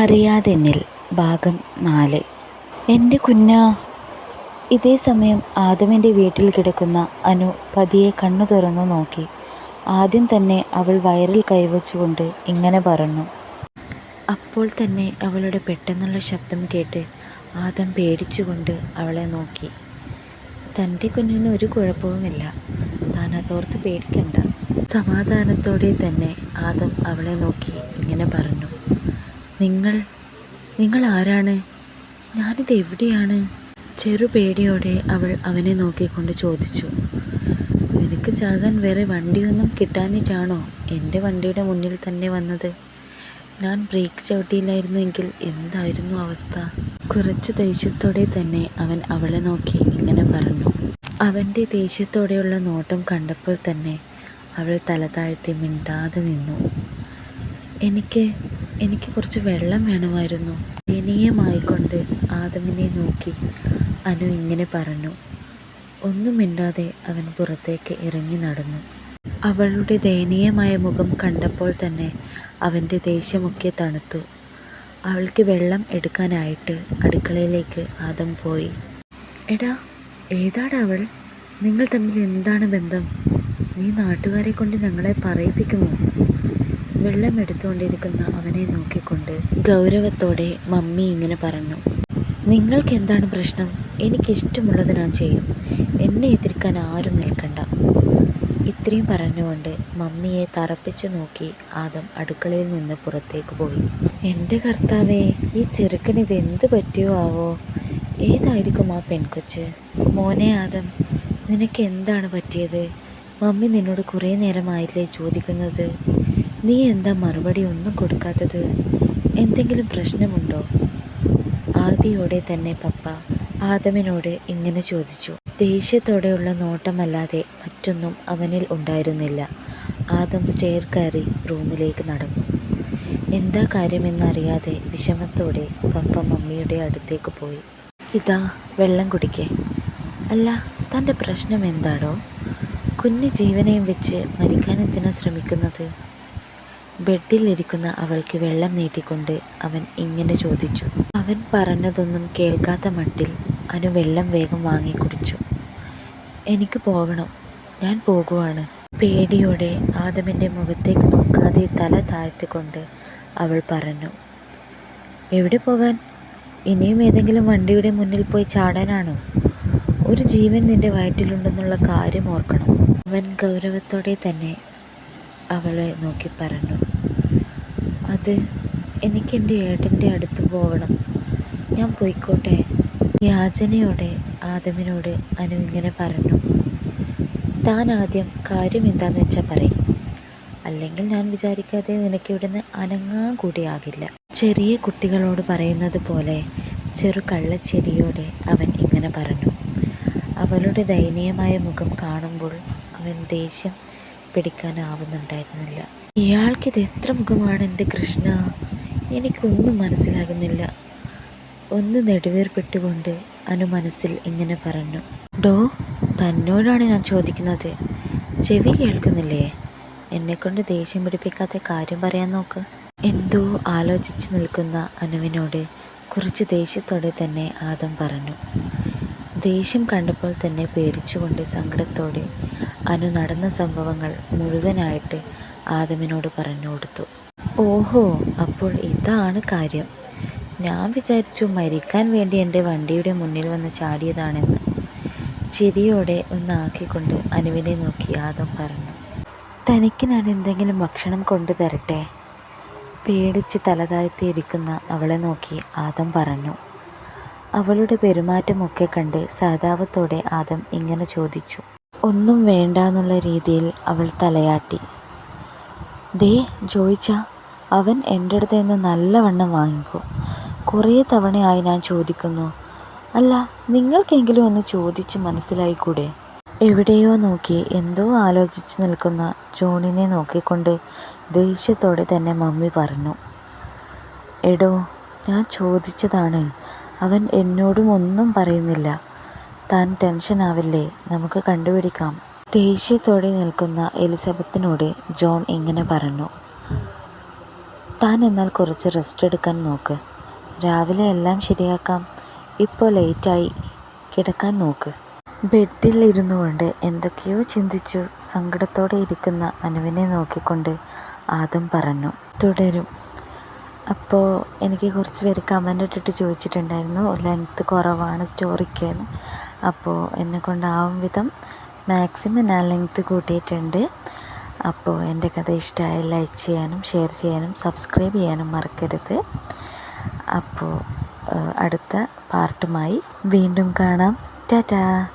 അറിയാതെന്നിൽ ഭാഗം നാല്. എന്റെ കുഞ്ഞ ഇതേ സമയം ആദമിന്റെ വീട്ടിൽ കിടക്കുന്ന അനു പതിയെ കണ്ണു തുറന്നു നോക്കി. ആദ്യം തന്നെ അവൾ വയറിൽ കൈവച്ചുകൊണ്ട് ഇങ്ങനെ പറഞ്ഞു. അപ്പോൾ തന്നെ അവളുടെ പെട്ടെന്നുള്ള ശബ്ദം കേട്ട് ആദം പേടിച്ചുകൊണ്ട് അവളെ നോക്കി. തന്റെ കുഞ്ഞിന് ഒരു കുഴപ്പവുമില്ല. താൻ അതോർത്ത് പേടിക്കണ്ട. സമാധാനത്തോടെ തന്നെ ആദം അവളെ നോക്കി ഇങ്ങനെ പറഞ്ഞു. നിങ്ങൾ നിങ്ങൾ ആരാണ്? ഞാനിത് എവിടെയാണ്? ചെറു പേടിയോടെ അവൾ അവനെ നോക്കിക്കൊണ്ട് ചോദിച്ചു. നിനക്ക് ചാകാൻ വേറെ വണ്ടിയൊന്നും കിട്ടാനിട്ടാണോ എന്റെ വണ്ടിയുടെ മുന്നിൽ തന്നെ വന്നത്? ഞാൻ ബ്രേക്ക് ചവിട്ടിയില്ലായിരുന്നെങ്കിൽ എന്തായിരുന്നു അവസ്ഥ? കുറച്ച് ദേഷ്യത്തോടെ തന്നെ അവൻ അവളെ നോക്കി ഇങ്ങനെ പറഞ്ഞു. അവന്റെ ദേഷ്യത്തോടെയുള്ള നോട്ടം കണ്ടപ്പോൾ തന്നെ അവൾ തല താഴ്ത്തി മിണ്ടാതെ നിന്നു. എനിക്ക് എനിക്ക് കുറച്ച് വെള്ളം വേണമായിരുന്നു. ദയനീയമായിക്കൊണ്ട് ആദമിനെ നോക്കി അനു ഇങ്ങനെ പറഞ്ഞു. ഒന്നും മിണ്ടാതെ അവൻ പുറത്തേക്ക് ഇറങ്ങി നടന്നു. അവളുടെ ദയനീയമായ മുഖം കണ്ടപ്പോൾ തന്നെ അവന്റെ ദേഷ്യമൊക്കെ തണുത്തു. അവൾക്ക് വെള്ളം എടുക്കാനായിട്ട് അടുക്കളയിലേക്ക് ആദം പോയി. എടാ ഏതാണ് അവൾ? നിങ്ങൾ തമ്മിൽ എന്താണ് ബന്ധം? നീ നാട്ടുകാരെ കൊണ്ട് ഞങ്ങളെ പറയിപ്പിക്കുമോ? വെള്ളം എടുത്തുകൊണ്ടിരിക്കുന്ന അവനെ നോക്കിക്കൊണ്ട് ഗൗരവത്തോടെ മമ്മി ഇങ്ങനെ പറഞ്ഞു നിങ്ങൾക്ക് എന്താണ് പ്രശ്നം? എനിക്കിഷ്ടമുള്ളത് ഞാൻ ചെയ്യും. എന്നെ എതിർക്കാൻ ആരും നിൽക്കണ്ട. ഇത്രയും പറഞ്ഞുകൊണ്ട് മമ്മിയെ തറപ്പിച്ചു നോക്കി ആദം അടുക്കളയിൽ നിന്ന് പുറത്തേക്ക് പോയി. എന്റെ കർത്താവേ ഈ ചെറുക്കന് ഇത് എന്ത് പറ്റിയോ ആവോ? ഏതായിരിക്കും ആ പെൺകൊച്ച്? മോനെ ആദം നിനക്ക് എന്താണ് പറ്റിയത്? മമ്മി നിന്നോട് കുറേ നേരമായില്ലേ ചോദിക്കുന്നത്? നീ എന്താ മറുപടി ഒന്നും കൊടുക്കാത്തത്? എന്തെങ്കിലും പ്രശ്നമുണ്ടോ? ആദിയോടെ തന്നെ പപ്പ ആദമിനോട് ഇങ്ങനെ ചോദിച്ചു. ദേഷ്യത്തോടെയുള്ള നോട്ടമല്ലാതെ മറ്റൊന്നും അവനിൽ ഉണ്ടായിരുന്നില്ല. ആദം സ്റ്റെയർ കയറി റൂമിലേക്ക് നടന്നു. എന്താ കാര്യമെന്നറിയാതെ വിഷമത്തോടെ പപ്പ മമ്മിയുടെ അടുത്തേക്ക് പോയി. ഇതാ വെള്ളം കുടിക്കേ. അല്ല തന്റെ പ്രശ്നം എന്താണോ കുഞ്ഞു ജീവനെയും വെച്ച് മരിക്കാനെത്തിനാ ശ്രമിക്കുന്നത്? ബെഡിലിരിക്കുന്ന അവൾക്ക് വെള്ളം നീട്ടിക്കൊണ്ട് അവൻ ഇങ്ങനെ ചോദിച്ചു. അവൻ പറഞ്ഞതൊന്നും കേൾക്കാത്ത മട്ടിൽ അനു വെള്ളം വേഗം വാങ്ങി കുടിച്ചു. എനിക്ക് പോകണം. ഞാൻ പോകുവാണ്. പേടിയോടെ ആദമിന്റെ മുഖത്തേക്ക് നോക്കാതെ തല താഴ്ത്തിക്കൊണ്ട് അവൾ പറഞ്ഞു. എവിടെ പോകാൻ? ഇനിയും ഏതെങ്കിലും വണ്ടിയുടെ മുന്നിൽ പോയി ചാടാനാണോ? ഒരു ജീവൻ നിന്റെ വയറ്റിലുണ്ടെന്നുള്ള കാര്യം ഓർക്കണം. അവൻ ഗൗരവത്തോടെ തന്നെ അവളെ നോക്കി പറഞ്ഞു. അത് എനിക്കെന്റെ ഏട്ടന്റെ അടുത്ത് പോകണം ഞാൻ പോയിക്കോട്ടെ. യാചനയോടെ ആദമിനോട് അനു ഇങ്ങനെ പറഞ്ഞു. താൻ ആദ്യം കാര്യം എന്താന്ന് വെച്ചാൽ പറയും. അല്ലെങ്കിൽ ഞാൻ വിചാരിക്കാതെ നിനക്ക് ഇവിടുന്ന് അനങ്ങാൻ കൂടിയാകില്ല. ചെറിയ കുട്ടികളോട് പറയുന്നത് പോലെ ചെറു കള്ളച്ചെരിയോടെ അവൻ ഇങ്ങനെ പറഞ്ഞു. അവളുടെ ദയനീയമായ മുഖം കാണുമ്പോൾ അവൻ ദേഷ്യം പിടിക്കാനാവുന്നുണ്ടായിരുന്നില്ല. ഇയാൾക്കിത് എത്ര മുഖമാണ് എന്റെ കൃഷ്ണ? എനിക്കൊന്നും മനസ്സിലാകുന്നില്ല. ഒന്ന് നെടുവേർപ്പെട്ടുകൊണ്ട് അനു മനസ്സിൽ ഇങ്ങനെ പറഞ്ഞു. ഡോ തന്നോടാണ് ഞാൻ ചോദിക്കുന്നത്. ചെവി കേൾക്കുന്നില്ലേ? എന്നെക്കൊണ്ട് ദേഷ്യം പിടിപ്പിക്കാത്ത കാര്യം പറയാൻ നോക്ക്. എന്തോ ആലോചിച്ച് നിൽക്കുന്ന അനുവിനോട് കുറച്ച് ദേഷ്യത്തോടെ തന്നെ ആദം പറഞ്ഞു. ദേഷ്യം കണ്ടപ്പോൾ തന്നെ പേടിച്ചുകൊണ്ട് സങ്കടത്തോടെ അനു നടന്ന സംഭവങ്ങൾ മുഴുവനായിട്ട് ആദമിനോട് പറഞ്ഞു കൊടുത്തു. ഓഹോ. അപ്പോൾ ഇതാണ് കാര്യം. ഞാൻ വിചാരിച്ചു മരിക്കാൻ വേണ്ടി എന്റെ വണ്ടിയുടെ മുന്നിൽ വന്ന് ചാടിയതാണെന്ന്. ചിരിയോടെ ഒന്നാക്കിക്കൊണ്ട് അനുവിനെ നോക്കി ആദം പറഞ്ഞു തനിക്ക് ഞാൻ എന്തെങ്കിലും ഭക്ഷണം കൊണ്ടു തരട്ടെ? പേടിച്ച് തലതാഴ്ത്തിയിരിക്കുന്ന അവളെ നോക്കി ആദം പറഞ്ഞു അവളുടെ പെരുമാറ്റമൊക്കെ കണ്ട് സഹതാപത്തോടെ ആദം ഇങ്ങനെ ചോദിച്ചു ഒന്നും വേണ്ട എന്നുള്ള രീതിയിൽ അവൾ തലയാട്ടി. ദേ ജോയിച്ച അവൻ എന്റെ അടുത്ത് നിന്ന് നല്ലവണ്ണം വാങ്ങിക്കും. കുറേ തവണയായി ഞാൻ ചോദിക്കുന്നു അല്ല നിങ്ങൾക്കെങ്കിലും ഒന്ന് ചോദിച്ച് മനസ്സിലായിക്കൂടെ? എവിടെയോ നോക്കി എന്തോ ആലോചിച്ച് നിൽക്കുന്ന ജോണിനെ നോക്കിക്കൊണ്ട് ദേഷ്യത്തോടെ തന്നെ മമ്മി പറഞ്ഞു എടോ ഞാൻ ചോദിച്ചതാണ് അവൻ എന്നോടും ഒന്നും പറയുന്നില്ല. താൻ ടെൻഷൻ ആവില്ലേ നമുക്ക് കണ്ടുപിടിക്കാം. ദേഷ്യത്തോടെ നിൽക്കുന്ന എലിസബത്തിനോട് ജോൺ ഇങ്ങനെ പറഞ്ഞു. താൻ എന്നാൽ കുറച്ച് റെസ്റ്റ് എടുക്കാൻ നോക്ക്. രാവിലെ എല്ലാം ശരിയാക്കാം. ഇപ്പോൾ ലേറ്റായി കിടക്കാൻ നോക്ക്. ബെഡിൽ ഇരുന്നു കൊണ്ട് എന്തൊക്കെയോ ചിന്തിച്ചു. സങ്കടത്തോടെ ഇരിക്കുന്ന അനുവിനെ നോക്കിക്കൊണ്ട് ആദം പറഞ്ഞു. തുടരും. അപ്പോൾ എനിക്ക് കുറച്ച് പേര് കമന്റ് ഇട്ടിട്ട് ചോദിച്ചിട്ടുണ്ടായിരുന്നു. ലെങ്ത്ത് കുറവാണ് സ്റ്റോറിക്ക് അപ്പോൾ എന്നെ. കൊണ്ടാവും വിധം മാക്സിമം ഞാൻ ലെങ്ത്ത് കൂട്ടിയിട്ടുണ്ട്. അപ്പോൾ എന്റെ കഥ ഇഷ്ടമായി ലൈക്ക് ചെയ്യാനും ഷെയർ ചെയ്യാനും സബ്സ്ക്രൈബ് ചെയ്യാനും മറക്കരുത്. അപ്പോൾ അടുത്ത പാർട്ടുമായി വീണ്ടും കാണാം. ടാറ്റാ.